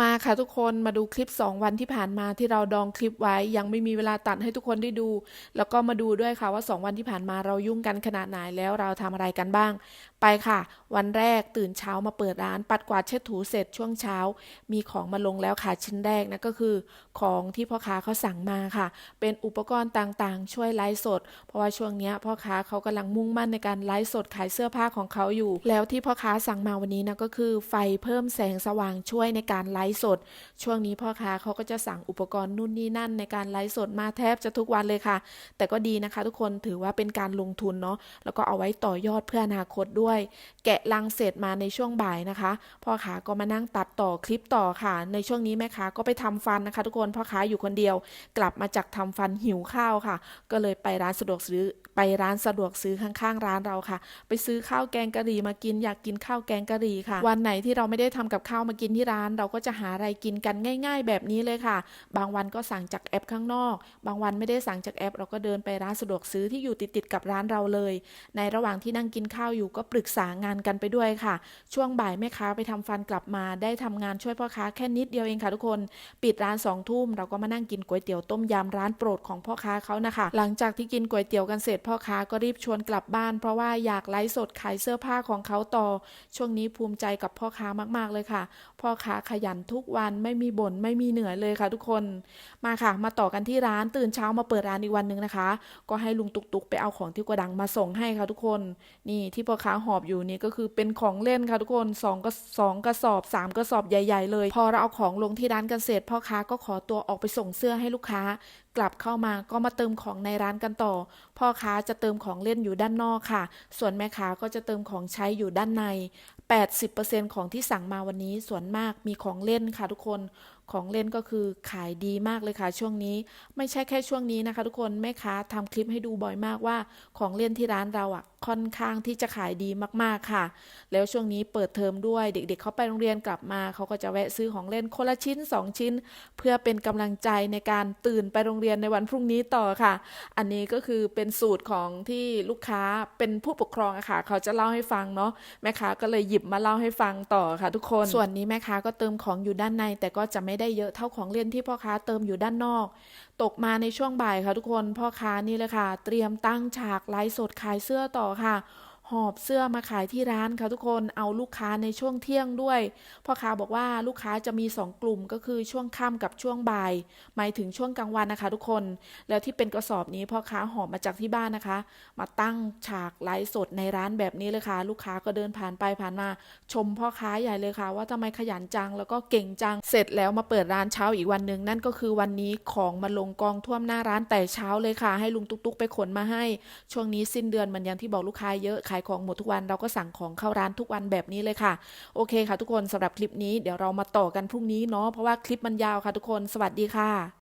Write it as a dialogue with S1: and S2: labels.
S1: มาค่ะทุกคนมาดูคลิป 2 วันที่ผ่านมาที่เราดองคลิปไว้ ยังไม่มีเวลาตัดให้ทุกคนได้ดู แล้วก็มาดูด้วยค่ะว่า 2 วันที่ผ่านมาเรายุ่งกันขนาดไหนแล้วเราทำอะไรกันบ้างไปค่ะ วันแรกตื่นเช้ามาเปิดร้าน ปัดกวาดเช็ดถูเสร็จช่วงเช้า มีของมาลงแล้วค่ะชิ้นแรกนะก็คือ ของที่พ่อค้าเขาสั่งมาค่ะ เป็นอุปกรณ์ต่างๆ ช่วยไลฟ์สด เพราะว่าช่วงนี้พ่อค้าเขากำลังมุ่งมั่นในการไลฟ์สดขายเสื้อผ้าของเขาอยู่ แล้วที่พ่อค้าสั่งมาวันนี้นะก็คือ ไฟเพิ่มแสงสว่างช่วยในการไลฟ์สด ช่วงนี้พ่อค้าเขาก็จะสั่งอุปกรณ์นู่นนี่นั่น ในการไลฟ์สดมาแทบจะทุกวันเลยค่ะ แต่ก็ดีนะคะ ทุกคนถือว่าเป็นการลงทุนเนาะแล้วก็เอาไว้ต่อยอดเพื่ออนาคตด้วยแกะลังเสร็จมาในช่วงบ่ายนะคะพ่อค้าก็มานั่งตัดต่อคลิปต่อค่ะ ในช่วงนี้แม่ค้าก็ไปทำฟันนะคะ ทุกคนพ่อค้าอยู่คนเดียว กลับมาจากทำฟันหิวข้าวค่ะ ก็เลยไปร้านสะดวกซื้อไปร้านสะดวกซื้อข้างๆ ร้านเราค่ะ ไปซื้อข้าวแกงกะหรี่มากินอยากกินข้าวแกงกะหรี่ค่ะ วันไหนที่เราไม่ได้ทำกับข้าวมากินที่ร้าน เราก็จะหาอะไรกินกันง่าย ๆ แบบนี้เลยค่ะ บางวันก็สั่งจากแอปข้างนอก บางวันไม่ได้สั่งจากแอป เราก็เดินไปร้านสะดวกซื้อที่อยู่ติดๆกับร้านเราเลย ในระหว่างที่นั่งกินข้าวอยู่ก็ปรึึกษางานกันไปด้วยค่ะ ช่วงบ่ายแม่ค้าไปทำฟันกลับมา ได้ทำงานช่วยพ่อค้าแค่นิดเดียวเองค่ะทุกคน ปิดร้านสองทุ่มเราก็มานั่งกินก๋วยเตี๋ยวต้มยำร้านโปรดของพ่อค้าเขานะคะ หลังจากที่กินก๋วยเตี๋ยวกันเสร็จพ่อค้าก็รีบชวนกลับบ้าน เพราะว่าอยากไลฟ์สดขายเสื้อผ้าของเขาต่อ ช่วงนี้ภูมิใจกับพ่อค้ามากๆเลยค่ะ พ่อค้าขยันทุกวันไม่มีบ่นไม่มีเหนื่อยเลยค่ะ ทุกคนมาค่ะ มาต่อกันที่ร้านตื่นเช้ามาเปิดร้านอีกวันหนึ่งนะคะ ก็ให้ลุงตุกตุกไปเอาของที่โกดังมาส่งให้ค่ะทุกคน นี่ที่พ่อค้าหอบอยู่นี่ก็คือเป็นของเล่นค่ะทุกคนสองก็สองกระสอบสามกระสอบใหญ่ ๆ เลย พอเราเอาของลงที่ร้านกันเสร็จพ่อค้าก็ขอตัวออกไปส่งเสื้อให้ลูกค้า กลับเข้ามาก็มาเติมของในร้านกันต่อ พ่อค้าจะเติมของเล่นอยู่ด้านนอกค่ะ ส่วนแม่ค้าก็จะเติมของใช้อยู่ด้านใน 80%ของที่สั่งมาวันนี้ส่วนมากมีของเล่นค่ะทุกคน ของเล่นก็คือขายดีมากเลยค่ะ ช่วงนี้ ไม่ใช่แค่ช่วงนี้นะคะ ทุกคนแม่ค้าทำคลิปให้ดูบ่อยมากว่า ของเล่นที่ร้านเราอะค่อนข้างที่จะขายดีมากๆค่ะ แล้วช่วงนี้เปิดเทอมด้วยเด็กๆเขาไปโรงเรียนกลับมา เขาก็จะแวะซื้อของเล่นคนละชิ้น 2 ชิ้น เพื่อเป็นกำลังใจในการตื่นไปโรงเรียนในวันพรุ่งนี้ต่อค่ะ อันนี้ก็คือเป็นสูตรของที่ลูกค้าเป็นผู้ปกครองอะค่ะ เขาจะเล่าให้ฟังเนาะแม่ค้าก็เลยหยิบมาเล่าให้ฟังต่อค่ะ ทุกคนส่วนนี้แม่ค้าก็เติมของอยู่ด้านในแต่ก็จะไม่ได้เยอะเท่าของเล่นที่พ่อค้าเติมอยู่ด้านนอก ตกมาในช่วงบ่ายค่ะทุกคนพ่อค้านี่เลยค่ะ เตรียมตั้งฉากไลฟ์สดขายเสื้อต่อค่ะ หอบเสื้อมาขายที่ร้านค่ะทุกคนเอาลูกค้าในช่วงเที่ยงด้วยพ่อค้าบอกว่าลูกค้าจะมี 2 กลุ่มก็คือช่วงค่ำกับช่วงบ่าย หมายถึงช่วงกลางวันนะคะ ทุกคน แล้วที่เป็นกระสอบนี้พ่อค้าหอบมาจากที่บ้านนะคะ มาตั้งฉากไลฟ์สดในร้านแบบนี้เลยค่ะ ลูกค้าก็เดินผ่านไปผ่านมา ชมพ่อค้าใหญ่เลยค่ะ ว่าทำไมขยันจังแล้วก็เก่งจังเสร็จแล้วมาเปิดร้านเช้าอีกวันหนึ่งนั่นก็คือวันนี้ของมาลงกองท่วมหน้าร้านแต่เช้าเลยค่ะ ให้ลุงตุ๊กๆไปขนมาให้ ช่วงนี้สิ้นเดือนมันย่างที่บอกลูกค้าเยอะขายของหมดทุกวันเราก็สั่งของเข้าร้านทุกวันแบบนี้เลยค่ะ โอเคค่ะทุกคนสำหรับคลิปนี้เดี๋ยวเรามาต่อกันพรุ่งนี้เนาะเพราะว่าคลิปมันยาวค่ะทุกคน สวัสดีค่ะ